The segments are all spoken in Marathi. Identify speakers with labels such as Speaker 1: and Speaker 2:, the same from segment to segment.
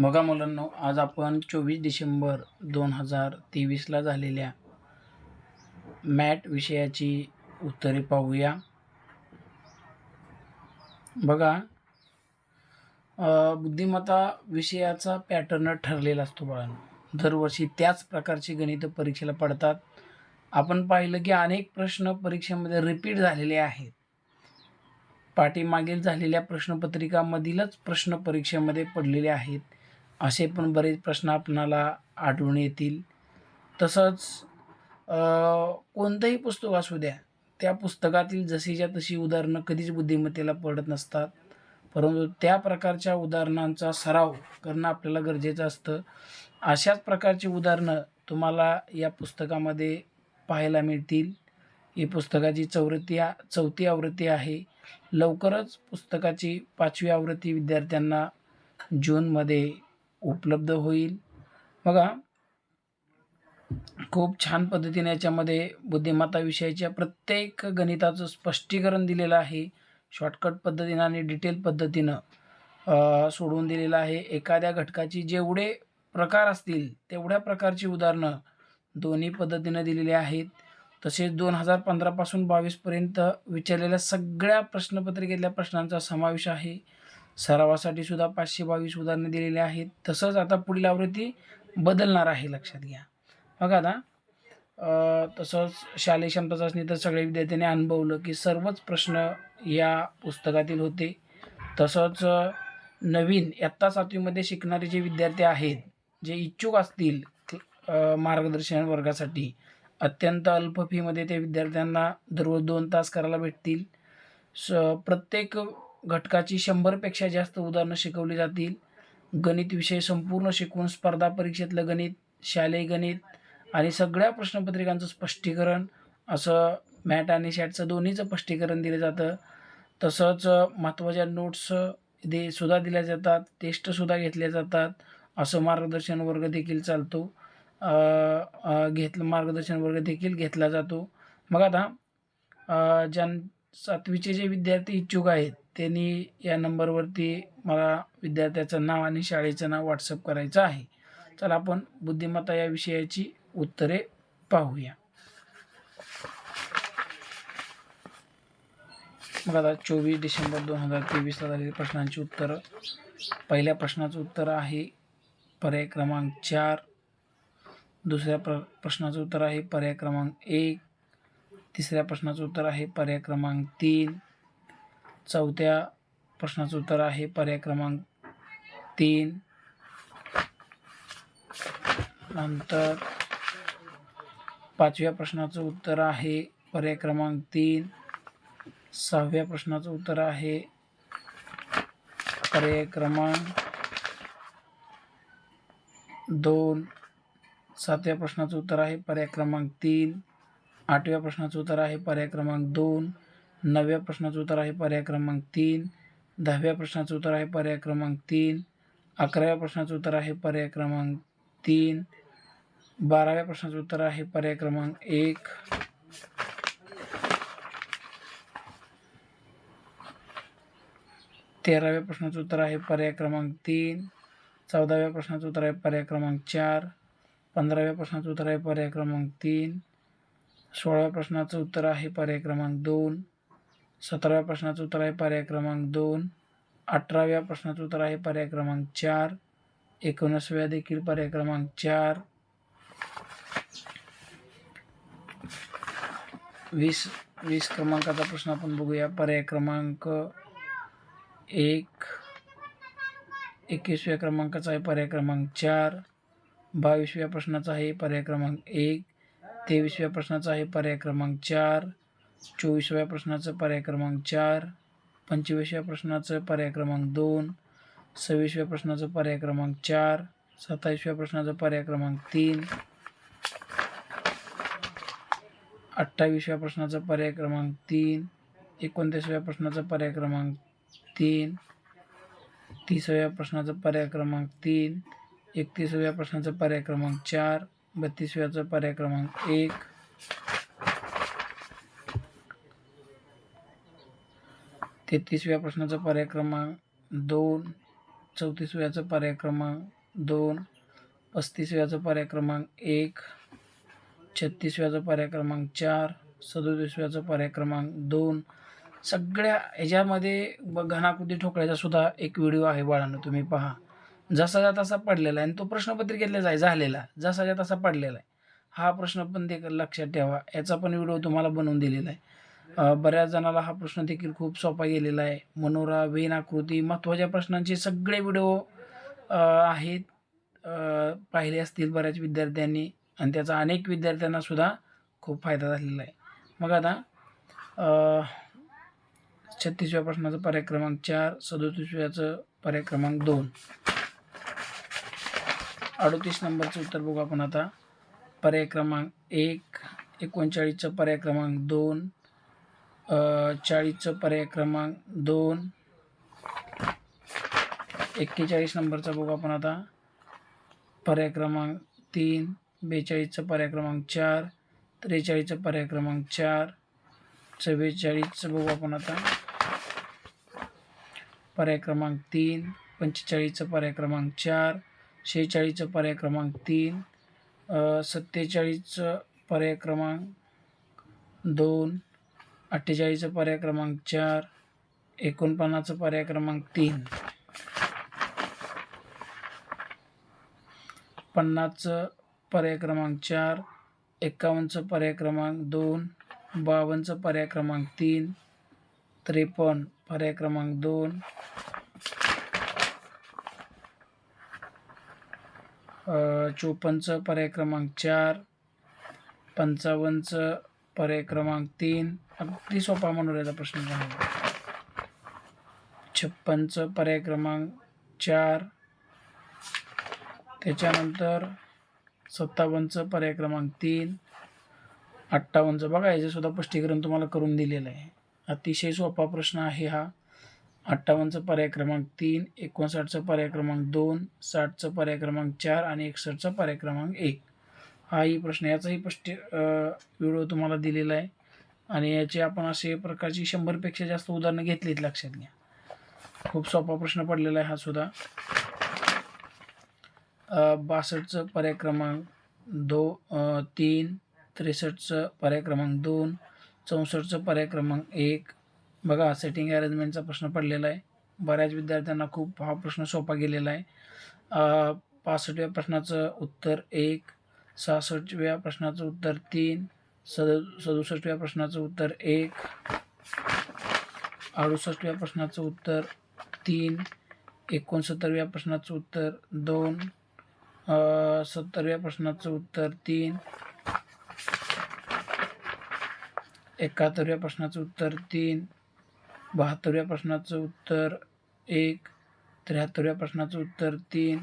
Speaker 1: बघा मुलांनो आज आपण चोवीस डिसेंबर दोन हजार तेवीसला झालेल्या मॅट विषयाची उत्तरे पाहूया. बघा बुद्धिमत्ता विषयाचा पॅटर्न ठरलेला असतो बाळांनो दरवर्षी त्याच प्रकारची गणितं परीक्षेला पडतात. आपण पाहिलं की अनेक प्रश्न परीक्षेमध्ये रिपीट झालेले आहेत. पाठीमागील झालेल्या प्रश्नपत्रिकामधीलच प्रश्न परीक्षेमध्ये पडलेले आहेत. असे पण बरेच प्रश्न आपणाला आढळून येतील. तसंच कोणतंही पुस्तक असू द्या त्या पुस्तकातील जशीच्या तशी उदाहरणं कधीच बुद्धिमत्तेला पडत नसतात. परंतु त्या प्रकारच्या उदाहरणांचा सराव करणं आपल्याला गरजेचं असतं. अशाच प्रकारची उदाहरणं तुम्हाला या पुस्तकामध्ये पाहायला मिळतील. ही पुस्तकाची चौरती चौथी आवृत्ती आहे. लवकरच पुस्तकाची पाचवी आवृत्ती विद्यार्थ्यांना जूनमध्ये उपलब्ध होईल. बघा खूप छान पद्धतीने याच्यामध्ये बुद्धिमत्ता विषयाच्या प्रत्येक गणिताचं स्पष्टीकरण दिलेलं आहे. शॉर्टकट पद्धतीनं आणि डिटेल पद्धतीनं सोडवून दिलेलं आहे. एखाद्या घटकाची जेवढे प्रकार असतील तेवढ्या प्रकारची उदाहरणं दोन्ही पद्धतीनं दिलेली आहेत. तसेच दोन हजार पंधरापासून बावीसपर्यंत विचारलेल्या सगळ्या प्रश्नपत्रिकेतल्या प्रश्नांचा समावेश आहे. सरावासाठी सुद्धा पाचशे बावीस उदाहरणे दिलेली आहेत. तसंच आता पुढील आवृत्ती बदलणार आहे लक्षात घ्या. बघा आता तसंच शालेय क्षमता चाचणी तर सगळ्या विद्यार्थ्यांनी अनुभवलं की सर्वच प्रश्न या पुस्तकातील होते. तसंच नवीन इयत्ता सातवीमध्ये शिकणारे जे विद्यार्थी आहेत जे इच्छुक असतील मार्गदर्शन वर्गासाठी अत्यंत अल्प फीमध्ये ते विद्यार्थ्यांना दररोज दोन तास करायला भेटतील. स प्रत्येक घटकाची शंभरपेक्षा जास्त उदाहरणं शिकवली जातील. गणित विषय संपूर्ण शिकवून स्पर्धा परीक्षेतलं गणित शालेय गणित आणि सगळ्या प्रश्नपत्रिकांचं स्पष्टीकरण असं मॅट आणि शॅटचं दोन्हीचं स्पष्टीकरण दिलं जातं. तसंच महत्त्वाच्या नोट्स दे सुद्धा दिल्या जातात टेस्टसुद्धा घेतल्या जातात असं मार्गदर्शन वर्ग देखील चालतो. घेतलं मार्गदर्शन वर्ग देखील घेतला जातो. मग आता ज्यां सातवीचे जे विद्यार्थी इच्छुक आहेत त्यांनी या नंबरवरती मला विद्यार्थ्याचं नाव आणि शाळेचं नाव व्हॉट्सअप करायचं आहे. चला आपण बुद्धिमत्ता या विषयाची उत्तरे पाहूया. मग आता चोवीस डिसेंबर दोन हजार तेवीसला झालेल्या प्रश्नांची उत्तरं. पहिल्या प्रश्नाचं उत्तर आहे पर्याय क्रमांक चार. दुसऱ्या प्र प्रश्नाचं उत्तर आहे पर्याय क्रमांक एक. तिसऱ्या प्रश्नाचं उत्तर आहे पर्याय क्रमांक तीन. चौथ्या प्रश्नाचं उत्तर आहे. पर्याय क्रमांक तीन. नंतर पाचव्या प्रश्नाचं उत्तर आहे. पर्याय क्रमांक तीन. सहाव्या प्रश्नाचं उत्तर आहे. पर्याय क्रमांक दोन. सातव्या प्रश्नाचं उत्तर आहे. पर्याय क्रमांक तीन. आठव्या प्रश्नाचं उत्तर आहे. पर्याय क्रमांक दोन. नवव्या प्रश्नाचं उत्तर आहे पर्याय क्रमांक तीन. दहाव्या प्रश्नाचं उत्तर आहे पर्याय क्रमांक तीन. अकराव्या प्रश्नाचं उत्तर आहे पर्याय क्रमांक तीन. बाराव्या प्रश्नाचं उत्तर आहे पर्याय क्रमांक एक. तेराव्या प्रश्नाचं उत्तर आहे पर्याय क्रमांक तीन. चौदाव्या प्रश्नाचं उत्तर आहे पर्याय क्रमांक चार. पंधराव्या प्रश्नाचं उत्तर आहे पर्याय क्रमांक तीन. सोळाव्या प्रश्नाचं उत्तर आहे पर्याय क्रमांक दोन. सतराव्या प्रश्नाचं उत्तर आहे पर्याय क्रमांक दोन. अठराव्या प्रश्नाचं उत्तर आहे पर्याय क्रमांक चार. एकोणीसव्या देखील पर्याय क्रमांक चार. वीस वीस क्रमांकाचा प्रश्न आपण बघूया. पर्याय क्रमांक एक. एकवीसव्या क्रमांकाचा आहे पर्याय क्रमांक चार. बावीसव्या प्रश्नाचा आहे पर्याय क्रमांक एक. तेवीसव्या प्रश्नाचा आहे पर्याय क्रमांक चार. चोवीसव्या प्रश्नाचं पर्याय क्रमांक चार पंचवीसव्या प्रश्नाचं पर्याय क्रमांक दोन सव्वीसव्या प्रश्नाचं पर्याय क्रमांक चार सत्तावीसव्या प्रश्नाचं पर्याय क्रमांक तीन अठ्ठावीसव्या प्रश्नाचा पर्याय क्रमांक तीन एकोणतीसव्या प्रश्नाचा पर्याय क्रमांक तीन तीसाव्या प्रश्नाचा पर्याय क्रमांक तीन एकतीसाव्या प्रश्नाचा पर्याय क्रमांक चार बत्तीसव्याचा पर्याय क्रमांक एक तेहतीसव्या प्रश्नाचा पर्याय क्रमांक दोन चौतीसव्याचं पर्याय क्रमांक दोन पस्तीसव्याचं पर्याय क्रमांक एक छत्तीसव्याचं पर्याय क्रमांक चार सदोतीसव्याचं पर्याय क्रमांक दोन. सगळ्या ह्याच्यामध्ये ब घनाकृती ठोकळ्याचा सुद्धा एक व्हिडिओ आहे बाळांनो तुम्ही पहा. जसाच्या तसा पडलेला आहे आणि तो प्रश्नपत्रिकेतला जाय झालेला जसाच्या तसा पडलेला आहे. हा प्रश्न पण ते लक्षात ठेवा. याचा पण व्हिडिओ तुम्हाला बनवून दिलेला आहे. बऱ्याच जणाला हा प्रश्न देखील खूप सोपा गेलेला आहे. मनोरा वेन आकृती महत्त्वाच्या प्रश्नांचे सगळे व्हिडिओ आहेत. पाहिले असतील बऱ्याच विद्यार्थ्यांनी आणि त्याचा अनेक विद्यार्थ्यांना सुद्धा खूप फायदा झालेला आहे. मग आता छत्तीसव्या प्रश्नाचं पर्याय क्रमांक चार सदोतीसव्याचं पर्याय क्रमांक दोन. अडतीस नंबरचं उत्तर बघू आपण आता. पर्याय क्रमांक एक एकोणचाळीसचं पर्याय क्रमांक दोन चाळीसचं पर्याय क्रमांक दोन. एक्केचाळीस नंबरचा बघू आपण आता. पर्याय क्रमांक तीन बेचाळीसचं पर्याय क्रमांक चार त्रेचाळीसचं पर्याय क्रमांक चार चव्वेचाळीसचं बघू आपण आता. पर्याय क्रमांक तीन पंचेचाळीसचं पर्याय क्रमांक चार शेहेचाळीसचा पर्याय क्रमांक तीन सत्तेचाळीसचा सत्तेचाळीसचं पर्याय क्रमांक दोन अठ्ठेचाळीसचा पर्याय क्रमांक चार एकोणपन्नासचा पर्याय क्रमांक तीन पन्नासचं पर्याय क्रमांक चार एक्कावन्नचं पर्याय क्रमांक दोन बावन्नचं पर्याय क्रमांक तीन त्रेपन्न पर्याय क्रमांक दोन. चोपन्नचं पर्याय क्रमांक चार पंचावन्नचं पर्याय क्रमांक तीन. अगदी सोपा मनोऱ्याचा प्रश्न आहे छप्पनचं पर्याय क्रमांक चार. त्याच्यानंतर सत्तावन्नचं पर्याय क्रमांक तीन. अठ्ठावन्नचं बघा याचं सुद्धा स्पष्टीकरण तुम्हाला करून दिलेलं आहे. अतिशय सोपा प्रश्न आहे हा. अठ्ठावन्नचं पर्याय क्रमांक तीन एकोणसाठचं पर्याय क्रमांक दोन साठचं पर्याय क्रमांक चार आणि एकसष्टचा पर्याय क्रमांक एक. हाही प्रश्न याचाही स्पष्ट व्हिडिओ तुम्हाला दिलेला आहे. आणि याचे आपण असे प्रकारची शंभरपेक्षा जास्त उदाहरणं घेतलीत लक्षात घ्या. खूप सोपा प्रश्न पडलेला आहे हा सुद्धा. बासष्टचं पर्याय क्रमांक दो तीन त्रेसष्टचं पर्याय क्रमांक दोन चौसष्टचं पर्याय क्रमांक एक. बघा सेटिंग अरेंजमेंटचा प्रश्न पडलेला आहे. बऱ्याच विद्यार्थ्यांना खूप हा प्रश्न सोपा गेलेला आहे. पासष्टव्या प्रश्नाचं उत्तर एक सहासष्टव्या प्रश्नाचं उत्तर तीन सद सदुसष्टव्या प्रश्नाचं उत्तर एक अडुसष्टव्या प्रश्नाचं उत्तर तीन एकोणसत्तरव्या प्रश्नाचं उत्तर दोन सत्तरव्या प्रश्नाचं उत्तर तीन एकाहत्तरव्या प्रश्नाचं उत्तर तीन बहात्तरव्या प्रश्नाचं उत्तर एक त्र्याहत्तरव्या प्रश्नाचं उत्तर तीन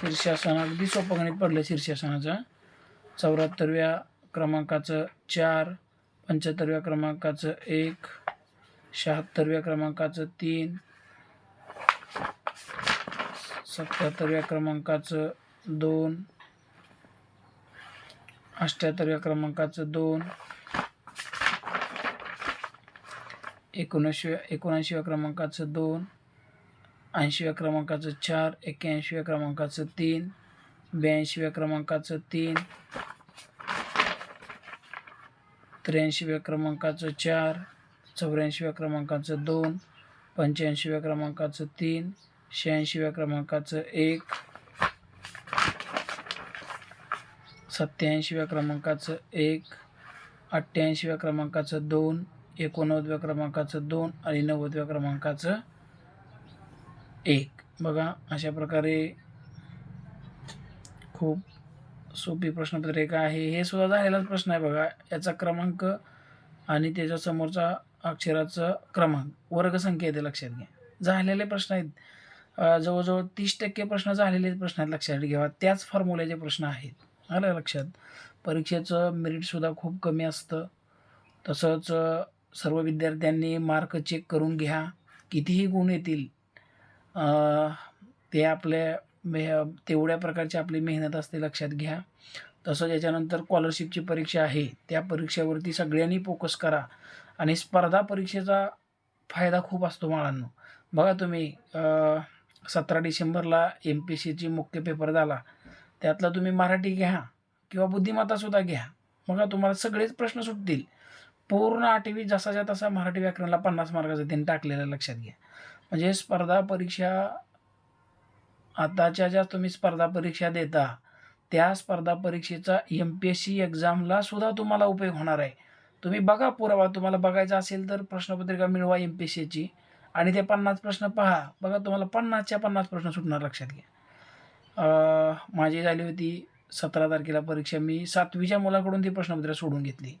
Speaker 1: शीर्षासन अगदी सोपं गणित पडलं शीर्षासनाचं. चौऱ्याहत्तरव्या क्रमांकाचं चार पंच्याहत्तरव्या क्रमांकाचं एक शहात्तरव्या क्रमांकाचं तीन सत्याहत्तरव्या क्रमांकाचं दोन अष्ट्याहत्तरव्या क्रमांकाचं दोन एकोणऐंशीव्या एकोणऐंशीव्या क्रमांकाचं दोन ऐंशीव्या क्रमांकाचं चार एक्क्याऐंशीव्या क्रमांकाचं तीन ब्याऐंशीव्या क्रमांकाचं तीन त्र्याऐंशीव्या क्रमांकाचं चार चौऱ्याऐंशीव्या क्रमांकाचं दोन पंच्याऐंशीव्या क्रमांकाचं तीन शहाऐंशीव्या क्रमांकाचं एक सत्याऐंशीव्या क्रमांकाचं एक अठ्ठ्याऐंशीव्या क्रमांकाचं दोन एकोणनव्वदव्या क्रमांकाचं दोन आणि नव्वदव्या क्रमांकाचं एक. बघा अशा प्रकारे खूप सोपी प्रश्नपत्रिका आहे. हे सुद्धा झालेलाच प्रश्न आहे बघा. याचा क्रमांक आणि त्याच्या समोरचा अक्षराचा क्रमांक वर्गसंख्या येते लक्षात घ्या. झालेले प्रश्न आहेत. जवळजवळ तीस टक्के प्रश्न झालेले प्रश्न आहेत लक्षात घ्यावा. त्याच फॉर्म्युल्याचे प्रश्न आहेत. आलं लक्षात? परीक्षेचं मेरिटसुद्धा खूप कमी असतं. तसंच सर्व विद्यार्थ्यांनी मार्क चेक करून घ्या. कितीही गुण येतील ते आपल्या मे तेवढ्या प्रकारची आपली मेहनत असते लक्षात घ्या. तसंच याच्यानंतर स्कॉलरशिपची परीक्षा आहे. त्या परीक्षेवरती सगळ्यांनी फोकस करा. आणि स्पर्धा परीक्षेचा फायदा खूप असतो बाळांनो. बघा तुम्ही सतरा डिसेंबरला एम पी सीची मुख्य पेपर झाला. त्यातला तुम्ही मराठी घ्या किंवा बुद्धिमत्तासुद्धा घ्या. बघा तुम्हाला सगळेच प्रश्न सुटतील. पूर्ण आठवी जसाच्या तसा मराठी व्याकरणला पन्नास मार्काचं त्यांनी टाकलेलं लक्षात घ्या. म्हणजे स्पर्धा परीक्षा आताच्या ज्या तुम्ही स्पर्धा परीक्षा देता त्या स्पर्धा परीक्षेचा एम पी एस सी एक्झामला सुद्धा तुम्हाला उपयोग होणार आहे. तुम्ही बघा पुरावा तुम्हाला बघायचा असेल तर प्रश्नपत्रिका मिळवा एम पी एस सीची आणि ते पन्नास प्रश्न पहा. बघा तुम्हाला पन्नासच्या पन्नास प्रश्न सुटणार लक्षात घ्या. माझी झाली होती सतरा तारखेला परीक्षा. मी सातवीच्या मुलाकडून ती प्रश्नपत्रिका सोडून घेतली.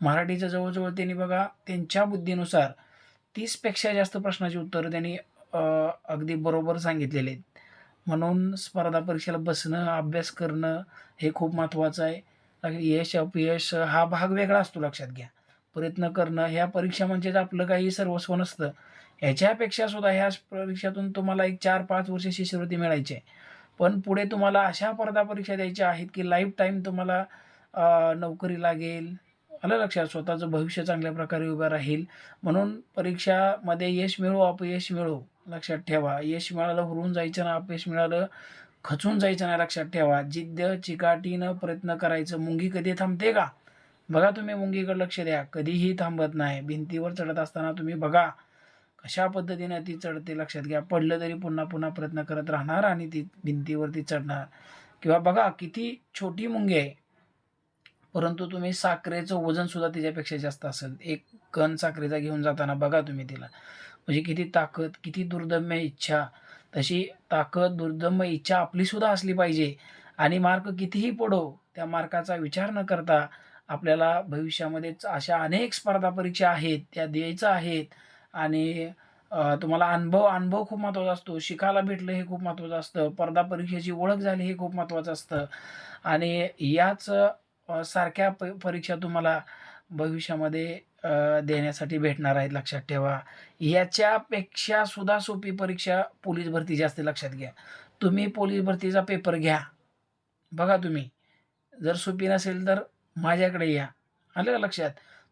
Speaker 1: मराठीचं जवळजवळ त्यांनी बघा त्यांच्या बुद्धीनुसार तीसपेक्षा जास्त प्रश्नाची उत्तरं त्यांनी अगदी बरोबर सांगितलेले आहेत. म्हणून स्पर्धा परीक्षेला बसणं अभ्यास करणं हे खूप महत्त्वाचं आहे. यश अपयश हा भाग वेगळा असतो लक्षात घ्या. प्रयत्न करणं ह्या परीक्षा म्हणजेच आपलं काही सर्वस्व नसतं. ह्याच्यापेक्षा सुद्धा ह्या परीक्षातून तुम्हाला एक चार पाच वर्ष शिष्यवृत्ती मिळायची आहे. पण पुढे तुम्हाला अशा स्पर्धा परीक्षा द्यायच्या आहेत की लाईफ टाईम तुम्हाला नोकरी लागेल आलं लक्षात? स्वतःचं भविष्य चांगल्या प्रकारे उभं राहील. म्हणून परीक्षामध्ये यश मिळो अपयश मिळो लक्षात ठेवा. यश मिळालं हुरून जायचं ना अपयश मिळालं खचून जायचं नाही लक्षात ठेवा. जिद्द चिकाटीनं प्रयत्न करायचं. मुंगी कधी थांबते का? बघा तुम्ही मुंगीकडे लक्ष द्या. कधीही थांबत नाही. भिंतीवर चढत असताना तुम्ही बघा कशा पद्धतीनं ती चढते लक्षात घ्या. पडलं तरी पुन्हा पुन्हा प्रयत्न करत राहणार आणि ती भिंतीवरती चढणार. किंवा बघा किती छोटी मुंगी आहे. परंतु तुम्ही साखरेचं वजन सुद्धा तिच्यापेक्षा जास्त असेल. एक कण साखरेचा घेऊन जाताना बघा तुम्ही तिला. म्हणजे किती ताकद किती दुर्दम्य इच्छा. तशी ताकद दुर्दम्य इच्छा आपली सुद्धा असली पाहिजे. आणि मार्क कितीही पडो त्या मार्काचा विचार न करता आपल्याला भविष्यामध्ये अशा अनेक स्पर्धा परीक्षा आहेत त्या द्यायच्या आहेत. आणि तुम्हाला अनुभव अनुभव खूप महत्त्वाचा असतो. शिकायला भेटलं हे खूप महत्त्वाचं असतं. स्पर्धा परीक्षेची ओळख झाली हे खूप महत्त्वाचं असतं. आणि याच सारख्या प परीक्षा तुम्हाला भविष्यामध्ये देण्यासाठी भेटणार आहेत लक्षात ठेवा. याच्यापेक्षा सुद्धा सोपी परीक्षा पोलीस भरतीची असते लक्षात घ्या. तुम्ही पोलीस भरतीचा पेपर घ्या. बघा तुम्ही. जर सोपी नसेल तर माझ्याकडे या. आलं का लक्षात?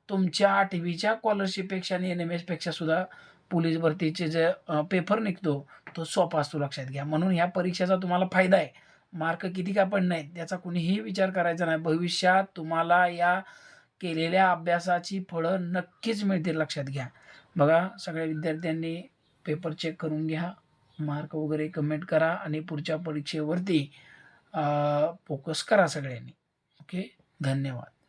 Speaker 1: तुमच्या आठवीच्या स्कॉलरशिपपेक्षा आणि एन एम एसपेक्षा सुद्धा पोलीस भरतीचे जे पेपर निघतो तो सोपा असतो लक्षात घ्या. म्हणून ह्या परीक्षेचा तुम्हाला फायदा आहे. मार्क किती का पण नाही याचा कुणीही विचार करायचा नाही. भविष्यात तुम्हाला या केलेल्या अभ्यासाची फळं नक्कीच मिळतील लक्षात घ्या. बघा सगळ्या विद्यार्थ्यांनी पेपर चेक करून घ्या. मार्क वगैरे कमेंट करा आणि पुढच्या परीक्षेवरती फोकस करा सगळ्यांनी. ओके धन्यवाद.